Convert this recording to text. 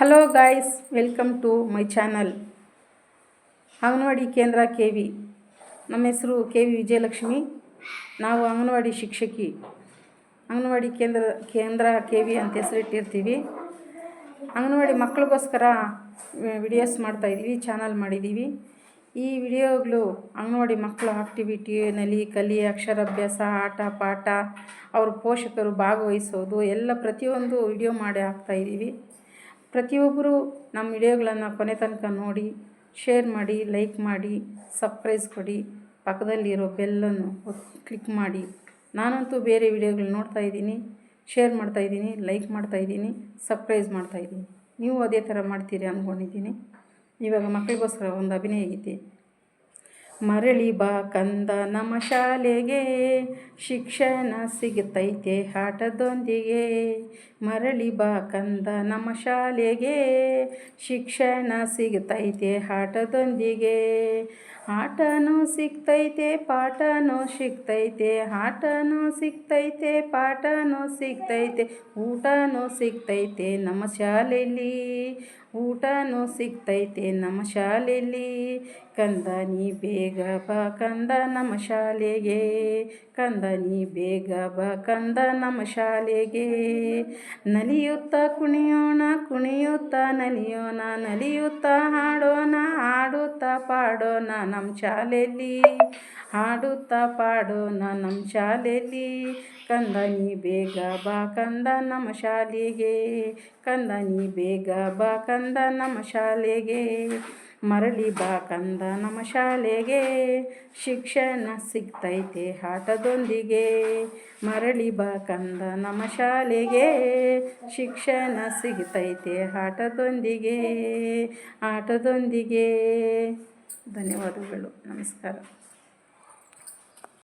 Hello guys welcome to my channel anganwadi ಕೇಂದ್ರ K V. ನಮ್ಮ ಹೆಸರು ಕೆ ವಿ ವಿಜಯಲಕ್ಷ್ಮಿ. ನಾವು ಅಂಗನವಾಡಿ ಶಿಕ್ಷಕಿ. ಅಂಗನವಾಡಿ ಕೇಂದ್ರ ಕೇಂದ್ರ ಕೆ ವಿ ಅಂತ ಹೆಸರಿಟ್ಟಿರ್ತೀವಿ. ಅಂಗನವಾಡಿ ಮಕ್ಕಳಿಗೋಸ್ಕರ ವಿಡಿಯೋಸ್ ಮಾಡ್ತಾಯಿದ್ದೀವಿ ಚಾನಲ್ ಮಾಡಿದ್ದೀವಿ. ಈ ವಿಡಿಯೋಗಳು ಅಂಗನವಾಡಿ ಮಕ್ಕಳ ಆಕ್ಟಿವಿಟಿ ನಲಿ ಕಲಿ, ಅಕ್ಷರಾಭ್ಯಾಸ, ಆಟ, ಪಾಠ, ಅವ್ರ ಪೋಷಕರು ಭಾಗವಹಿಸೋದು, ಎಲ್ಲ ಪ್ರತಿಯೊಂದು ವಿಡಿಯೋ ಮಾಡಿ ಹಾಕ್ತಾಯಿದ್ದೀವಿ ಪ್ರತಿಯೊಬ್ಬರು ನಮ್ಮ ವಿಡಿಯೋಗಳನ್ನು ಕೊನೆ ತನಕ ನೋಡಿ ಶೇರ್ ಮಾಡಿ ಲೈಕ್ ಮಾಡಿ ಸಬ್ಸ್ಕ್ರೈಸ್ ಕೊಡಿ. ಪಕ್ಕದಲ್ಲಿರೋ ಬೆಲ್ಲನ್ನು ಕ್ಲಿಕ್ ಮಾಡಿ. ನಾನಂತೂ ಬೇರೆ ವಿಡಿಯೋಗಳು ನೋಡ್ತಾ ಇದ್ದೀನಿ ಶೇರ್ ಮಾಡ್ತಾ ಇದ್ದೀನಿ ಲೈಕ್ ಮಾಡ್ತಾ ಮಾಡ್ತಾಯಿದ್ದೀನಿ ಮಾಡ್ತಾ ಇದ್ದೀನಿ. ನೀವು ಅದೇ ಥರ ಮಾಡ್ತೀರಿ ಅಂದ್ಕೊಂಡಿದ್ದೀನಿ ಇವಾಗ ಮಕ್ಕಳಿಗೋಸ್ಕರ ಒಂದು ಅಭಿನಯ ಗೀತೆ. ಮರಳಿ ಬಾ ಕಂದ ನಮ್ಮ ಶಾಲೆಗೆ. ಶಿಕ್ಷಣ ಸಿಗುತ್ತೈತೆ ಆಟದೊಂದಿಗೆ ಮರಳಿ ಬಾ ಕಂದ ನಮ್ಮ ಶಾಲೆಗೆ. ಶಿಕ್ಷಣ ಸಿಗುತ್ತೈತೆ ಆಟದೊಂದಿಗೆ ಆಟನೂ ಸಿಗ್ತೈತೆ, ಪಾಠನೂ ಸಿಗ್ತೈತೆ ಆಟನೂ ಸಿಗ್ತೈತೆ, ಪಾಠನೂ ಸಿಗ್ತೈತೆ, ಊಟನೂ ಸಿಗ್ತೈತೆ ನಮ್ಮ ಶಾಲೆಯಲ್ಲಿ. ಊಟನೂ ಸಿಗ್ತೈತೆ ನಮ್ಮ ಶಾಲೆಯಲ್ಲಿ. ಕಂದ ನೀ ಬೇಗ ಬಾ ಕಂದ ನಮ್ಮ ಶಾಲೆಗೆ. ಕಂದ ನೀ ಬೇಗ ಬಾ ಕಂದ ನಮ್ಮ ಶಾಲೆಗೆ. ನಲಿಯುತ್ತ ಕುಣಿಯೋಣ ಕುಣಿಯುತ್ತ ನಲಿಯೋಣ ನಲಿಯುತ್ತ ಹಾಡೋಣ ಪಾಡೋಣ ನಮ್ಮ ಶಾಲೆಯಲ್ಲಿ ಹಾಡುತ್ತಾ ಪಾಡೋಣ ನಮ್ಮ ಶಾಲೆಯಲ್ಲಿ ಕಂದ ನೀ ಬೇಗ ಬಾ ಕಂದ ನಮ್ಮ ಶಾಲೆಗೆ ಕಂದ ನೀ ಬೇಗ ಬಾ ಕಂದ ನಮ್ಮ ಶಾಲೆಗೆ. ಮರಳಿ ಬಾ ಕಂದ ನಮ್ಮ ಶಾಲೆಗೆ. ಶಿಕ್ಷಣ ಸಿಗ್ತೈತೆ ಆಟದೊಂದಿಗೆ ಮರಳಿ ಬಾ ಕಂದ ನಮ್ಮ ಶಾಲೆಗೆ. ಶಿಕ್ಷಣ ಸಿಗ್ತೈತೆ ಆಟದೊಂದಿಗೆ ಆಟದೊಂದಿಗೆ ಧನ್ಯವಾದಗಳು. ನಮಸ್ಕಾರ.